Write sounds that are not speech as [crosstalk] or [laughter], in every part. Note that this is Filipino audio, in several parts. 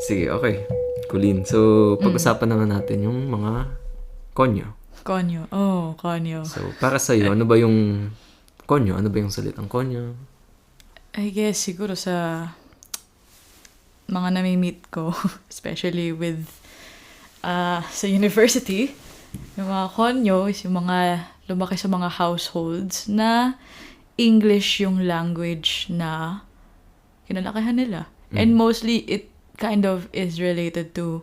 Sige, okay. Kulin. So, pag-usapan naman natin yung mga konyo. Konyo. Oh, konyo. So, para sa'yo, ano ba yung konyo? Ano ba yung salitang konyo? I guess siguro sa mga nami-meet ko, [laughs] especially with uh, sa university, yung mga konyo is yung mga lumaki sa mga households na English yung language na kinalakihan nila. And mostly, it kind of is related to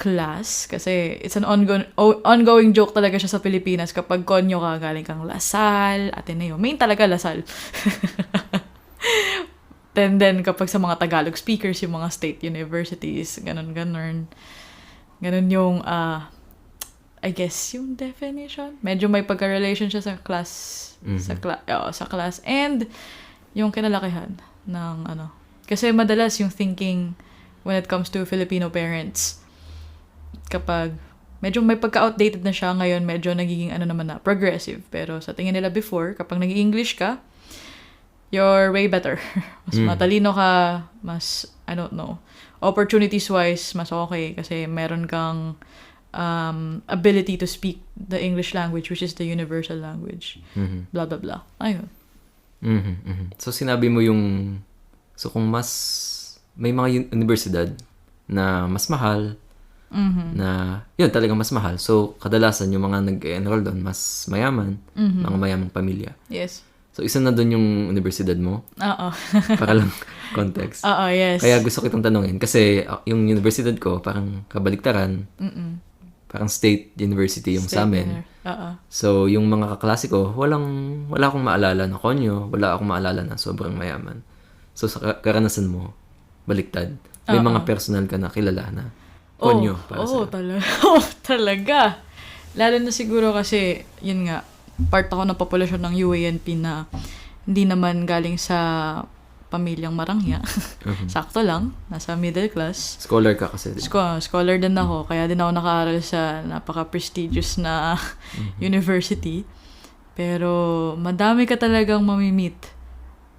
class kasi it's an ongoing ongoing joke talaga siya sa Pilipinas kapag konyo ka galing kang Lasal, Ateneo. Main talaga Lasal. [laughs] then then kapag sa mga Tagalog speakers yung mga state universities, ganun ganun. Ganun yung ah I guess yung definition. Medyo may pagka-relation siya sa class sa cla- oo, sa class and yung kinalakihan ng ano. Kasi madalas yung thinking when it comes to Filipino parents kapag medyo may pagka-outdated na siya ngayon, medyo nagiging ano naman na, progressive. Pero sa tingin nila before, kapag nag-English ka, you're way better. [laughs] Mas matalino ka, mas, I don't know, opportunities-wise, mas okay kasi meron kang um, ability to speak the English language, which is the universal language. Mhm. Blah, blah, blah. Ayun. Mhm, mhm. So, sinabi mo yung... So, kung mas... May mga uni- universidad na mas mahal, Mhm. na yun talagang mas mahal. So, kadalasan yung mga nag-enroll doon, mas mayaman, Mhm. mga mayamang pamilya. Yes. So, isa na doon yung universidad mo, Oo. [laughs] para lang [laughs] context. Oo, yes. Kaya gusto kitang tanongin, kasi uh, yung universidad ko, parang kabaliktaran, Mm-mm. parang state university yung sa State amin. dinner. Oo. So, yung mga kaklase ko, walang, wala akong maalala na konyo, wala akong maalala na sobrang mayaman. So, sa ka- karanasan mo, baliktad. May mga personal ka na kilala na konyo para Oo, sa'yo. talaga. [laughs] Oo, talaga. Lalo na siguro kasi, yun nga, part ako ng populasyon ng UANP na hindi naman galing sa pamilyang marangya. [laughs] Mhm. Sakto lang, nasa middle class. Scholar ka kasi. di ba? Sko- scholar din ako, kaya din ako nakaaral sa napaka-prestigious na university. Pero madami ka talagang mamimit.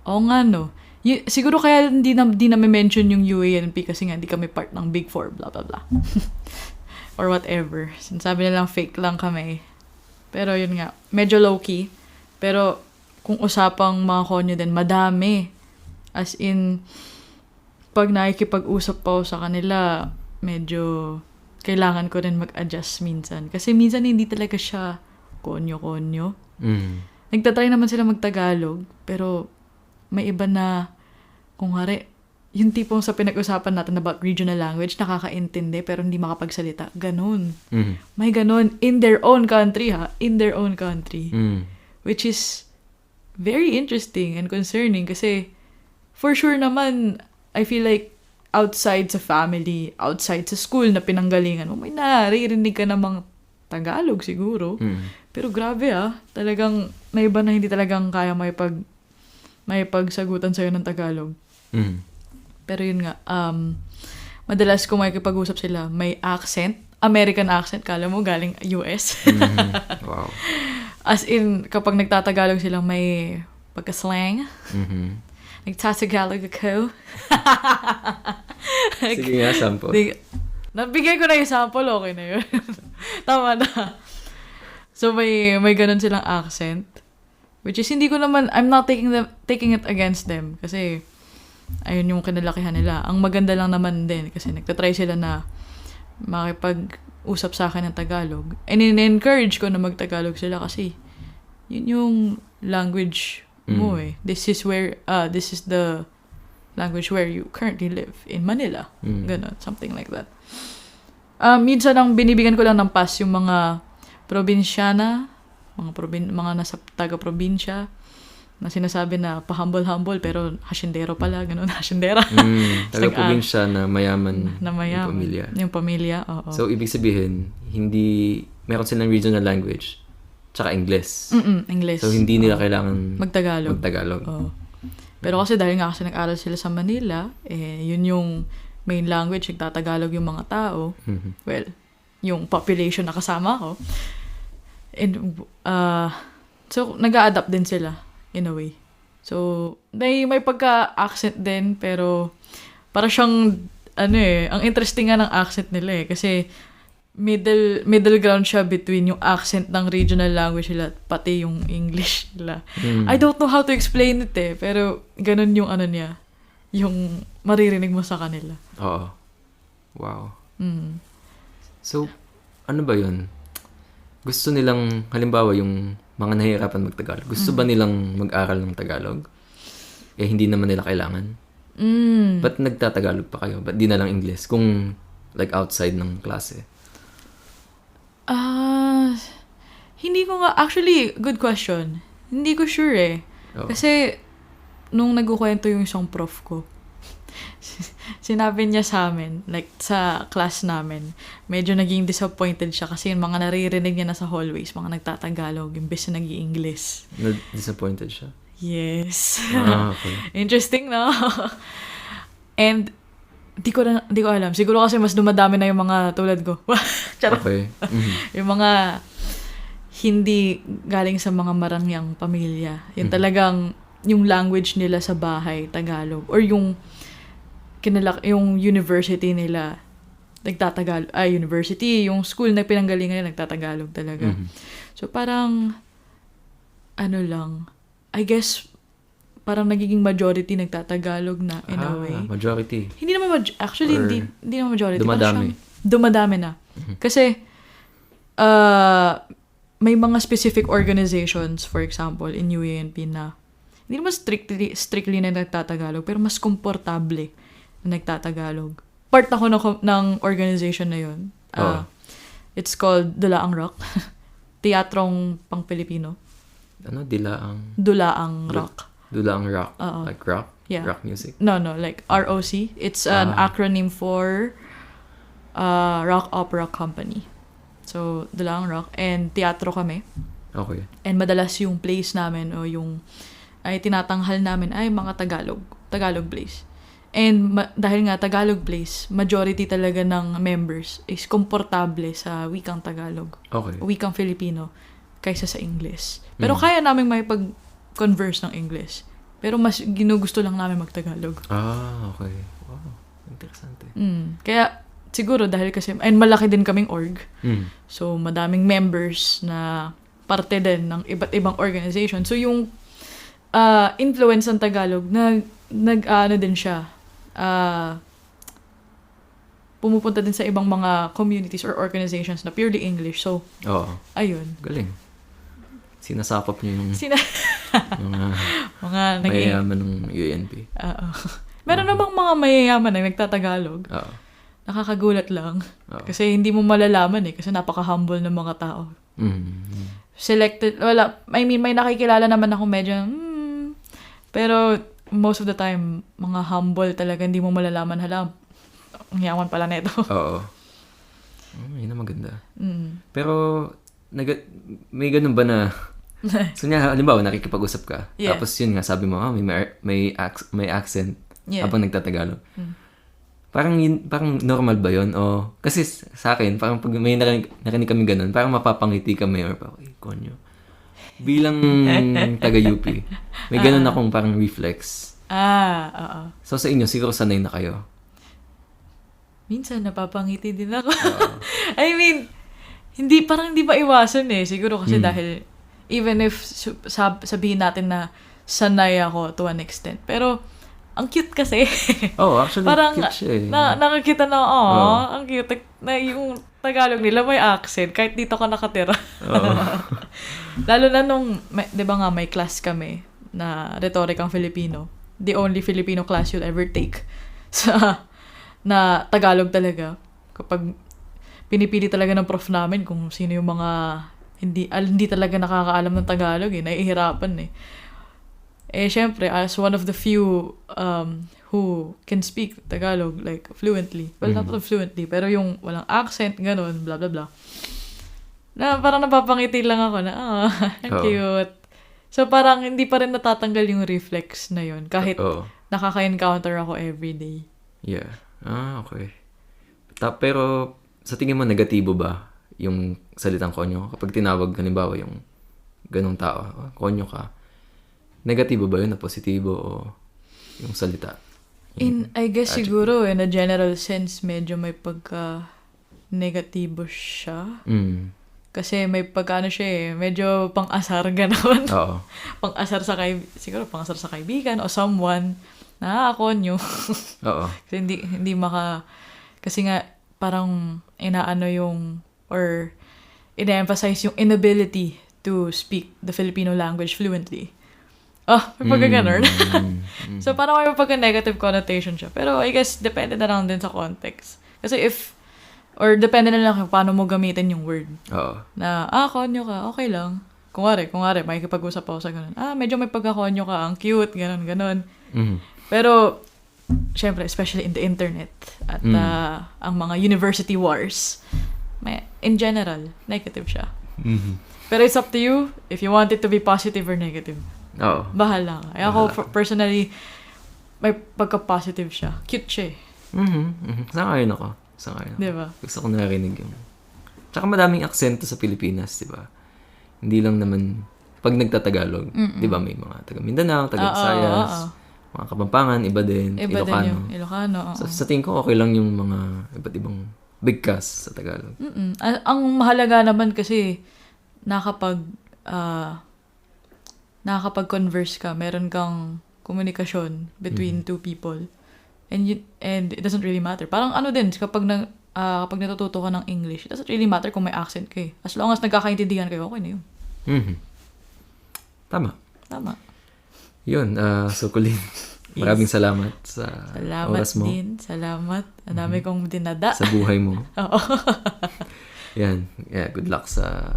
Oo nga, no. Y- siguro kaya hindi na, di na mention yung UANP kasi nga hindi kami part ng Big Four, blah, blah, blah. [laughs] Or whatever. Sinasabi nilang fake lang kami. Pero yun nga, medyo low-key. Pero kung usapang mga konyo din, madami. As in, pag nakikipag-usap pa sa kanila, medyo kailangan ko rin mag-adjust minsan. Kasi minsan hindi talaga siya konyo-konyo. Mm. Nagtatry naman sila mag-Tagalog, pero may iba na, kung hari, yung tipong sa pinag-usapan natin about regional language, nakakaintindi pero hindi makapagsalita. Ganun. Mm. May ganun. In their own country, ha? In their own country. Mm. Which is very interesting and concerning kasi for sure naman, I feel like outside sa family, outside sa school na pinanggalingan mo, may naririnig ka namang Tagalog siguro. Mm. Pero grabe ah, talagang may iba na hindi talagang kaya may pag may pagsagutan sa'yo ng Tagalog. Mm. Pero yun nga, um, madalas kung makikipag-usap sila, may accent, American accent, kala mo galing US. Mhm. Wow. [laughs] As in, kapag nagtatagalog sila, may pagka-slang. Mhm. Nagtatagalog ako. [laughs] Sige nga, sample. Di, nabigay ko na yung sample, okay na yun. [laughs] Tama na. So, may, may ganun silang accent. Which is, hindi ko naman, I'm not taking them, taking it against them. Kasi, ayun yung kinalakihan nila. Ang maganda lang naman din, kasi nagtatry sila na makipag-usap sa akin ng Tagalog. And in-encourage ko na mag-Tagalog sila kasi, yun yung language mo Mm. eh. This is where, uh, this is the language where you currently live in Manila. Mm. Ganon, something like that. Um, minsan ang binibigyan ko lang ng pass yung mga probinsyana, mga probin mga nasa taga-probinsya na sinasabi na pa-humble-humble pero hasyendero pala, ganun, [laughs] hasyendera. Mm. Taga Like, ah, probinsya na mayaman na mayaman. yung pamilya. Yung pamilya, oo. So, ibig sabihin, hindi, meron silang regional language, tsaka English. Mm-mm, English. So, hindi nila kailangan Magtagalog. magtagalog. Oo. Pero kasi dahil nga kasi nag-aral sila sa Manila, eh, yun yung main language, nagtatagalog yung mga tao. Mhm. Well, yung population na kasama ko. And, uh, so, nag adapt din sila, in a way. So, may, may pagka-accent din, pero para siyang ano eh, ang interesting nga ng accent nila eh. Kasi, middle middle ground siya between yung accent ng regional language nila at pati yung English nila. Mm. I don't know how to explain it eh, pero ganun yung ano niya, yung maririnig mo sa kanila. Oo. Wow. Mm. So, ano ba yun? Gusto nilang, halimbawa, yung mga nahihirapan mag-Tagalog, gusto ba nilang mag-aral ng Tagalog? Eh, hindi naman nila kailangan. Mm. Ba't nagtatagalog pa kayo? Ba't di na lang English? Kung, like, outside ng klase. Ah, hindi ko nga, actually, good question. Hindi ko sure eh. Oo. Kasi, nung nagkukwento yung isang prof ko, [laughs] sinabi niya sa amin, like, sa class namin, medyo naging disappointed siya kasi yung mga naririnig niya na sa hallways, mga nagtatagalog, imbes na nag english Na-disappointed siya. Yes. Ah, okay. [laughs] Interesting, no? And, di ko, na, di ko alam. Siguro kasi mas dumadami na yung mga tulad ko. [laughs] Okay. Mhm. Yung mga hindi galing sa mga marangyang pamilya. Yung talagang yung language nila sa bahay, Tagalog. Or yung kinalak yung university nila nagtatagalog. Ay, university, yung school na pinanggalingan nila nagtatagalog talaga. Mhm. So parang ano lang, I guess parang nagiging majority nagtatagalog na in a Ah, way. majority. Hindi naman, maj- actually, Or hindi, hindi naman majority. Dumadami. Siyang- dumadami na. Kasi, uh, may mga specific organizations, for example, in UANP na, hindi naman strictly, strictly na nagtatagalog, pero mas komportable nagtatagalog. Part ako ng, ng organization na yun. Uh, Oo. It's called Dulaang Rock. [laughs] Teatrong pang Pilipino. Ano? Dilaang. Dulaang Dul- Rock. Dulaang rock. Oo. Like rock? Yeah. Rock music. No, no, like ROC. It's an Ah. acronym for uh, Rock Opera Company. So, Dulaang Rock. And teatro kami. Okay. And madalas yung plays namin o yung ay tinatanghal namin ay mga Tagalog. Tagalog plays. And ma- dahil nga Tagalog plays, majority talaga ng members is komportable sa wikang Tagalog. Okay. Wikang Filipino kaysa sa English. Pero Mm. kaya namin may pag-converse ng English. Pero mas ginugusto lang namin mag-Tagalog. Ah, okay. Wow. Interesante. Mm. Kaya siguro dahil kasi, and malaki din kaming org. Mm. So, madaming members na parte din ng iba't ibang organization. So, yung ah, influence ng Tagalog, nag, nag ano din siya, ah, pumupunta din sa ibang mga communities or organizations na purely English. So, Oo. ayun. Galing. Sinasakop niyo yung Sina, [laughs] mga mga naging, mayayaman ng UNP. Oo. Meron namang mga mayayaman na nagtatagalog. Oo. Nakakagulat lang. Oo. Kasi hindi mo malalaman eh. Kasi napaka-humble ng mga tao. Mm. selected, wala, I mean, may nakikilala naman ako medyo, hmm, pero most of the time, mga humble talaga, hindi mo malalaman, hala, ang yaman pala nito. Oo. Oh, yun ang maganda. mm. Pero, nag- may ganun ba na, [laughs] so nga, halimbawa, nakikipag-usap ka, Yeah. tapos yun nga, sabi mo, ah, may, may, ac- may accent Yeah. habang nagtatagalog. Mm. Parang yun, parang normal ba yun? O, kasi sa akin, parang pag may narinig, narinig kami ganun, parang mapapangiti kami or parang, ay, konyo. Bilang [laughs] taga-UP, may ganun akong parang reflex. Ah, oo. So sa inyo, siguro sanay na kayo. Minsan, napapangiti din ako. [laughs] I mean, hindi, parang hindi pa iwasan eh. Siguro kasi Mm. dahil, even if sab- sabihin natin na sanay ako to an extent. Pero, ang cute kasi. [laughs] Oh, actually, Parang cute siya eh. na, nakakita na, oh, Oo. ang cute. Na yung Tagalog nila may accent, kahit dito ka nakatira. Oo. [laughs] Lalo na nung, may, di ba nga may class kami na retorikang Filipino. The only Filipino class you'll ever take. [laughs] Sa, na Tagalog talaga. Kapag pinipili talaga ng prof namin kung sino yung mga hindi al, hindi talaga nakakaalam ng Tagalog eh, nahihirapan eh. Eh, syempre, as one of the few um, who can speak Tagalog, like, fluently. Well, not fluently, pero yung walang accent, ganun, blah, blah, blah. Na parang napapangiti lang ako na, ah, [laughs] ang Oo. cute. So, parang hindi pa rin natatanggal yung reflex na yun. Kahit Oo. nakaka-encounter ako everyday. Yeah. Ah, okay. Ta- pero, sa tingin mo, negatibo ba yung salitang konyo? Kapag tinawag, halimbawa, yung ganong tao, "Ah, konyo ka, negatibo ba yun na positibo o yung salita? In, I guess siguro, in a general sense, medyo may pagka negatibo siya. Mm. Kasi may pagkano siya eh, medyo pang-asar [laughs] gano'n. Oo. pang-asar sa kay siguro pang-asar sa kaibigan o someone na ako nyo. [laughs] Oo. kasi hindi, hindi maka, kasi nga, parang inaano yung, or ina-emphasize yung inability to speak the Filipino language fluently. Ah, may pagka ganun. Mm. [laughs] so, parang may pagka negative connotation siya. Pero, I guess, depende na lang din sa context. Kasi if, or depende na lang kung paano mo gamitin yung word. Oo. Na, ah, konyo ka, okay lang. Kung wari, kung wari, may usap ako sa ganun. Ah, medyo may pagkakonyo ka, ang cute, ganun, ganun. Mhm. Pero, syempre, especially in the internet at Mm. ah, ang mga university wars, may, in general, negative siya. Mhm. Pero it's up to you if you want it to be positive or negative. Oo. Bahala ka. Eh, ako, Bahala personally, may pagka-positive siya. Cute siya eh. Mhm. Mhm. Sangayon ako. Sangayon ako. Di ba? Gusto ko narinig yung... Tsaka madaming aksento sa Pilipinas, di ba? Hindi lang naman... Pag nagtatagalog, di ba may mga taga Mindanao, taga Visayas, mga Kapampangan, iba din, Iba Ilocano. din yung Ilocano. oo. So, sa tingin ko, okay lang yung mga iba't ibang bigkas sa Tagalog. Mm-mm. Ang, ang mahalaga naman kasi nakapag ah nakakapag-converse ka, meron kang komunikasyon between two people. And you, and it doesn't really matter. Parang ano din kapag na, ah, kapag natututo ka ng English, it doesn't really matter kung may accent ka eh. As long as nagkakaintindihan kayo, okay na yun. Mhm. Tama. Tama. Yun, uh, so Colleen, [laughs] maraming salamat sa Salamat oras mo, din. Salamat. Ang dami kong dinada. sa buhay mo. [laughs] Oo. Yan, yeah, good luck sa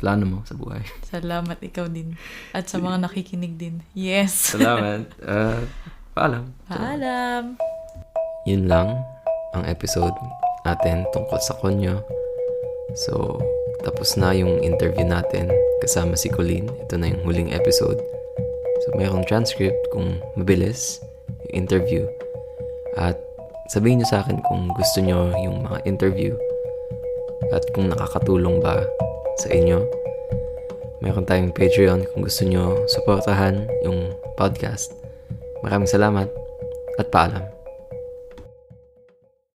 plano mo sa buhay. [laughs] Salamat ikaw din. At sa mga nakikinig din. Yes. Salamat. Uh, paalam. Paalam. Yun lang ang episode natin tungkol sa konyo. So, tapos na yung interview natin kasama si Colleen. Ito na yung huling episode. So, mayroong transcript kung mabilis yung interview. At sabihin nyo sa akin kung gusto nyo yung mga interview at kung nakakatulong ba sa inyo. Meron tayong Patreon kung gusto nyo suportahan yung podcast. Maraming salamat at paalam.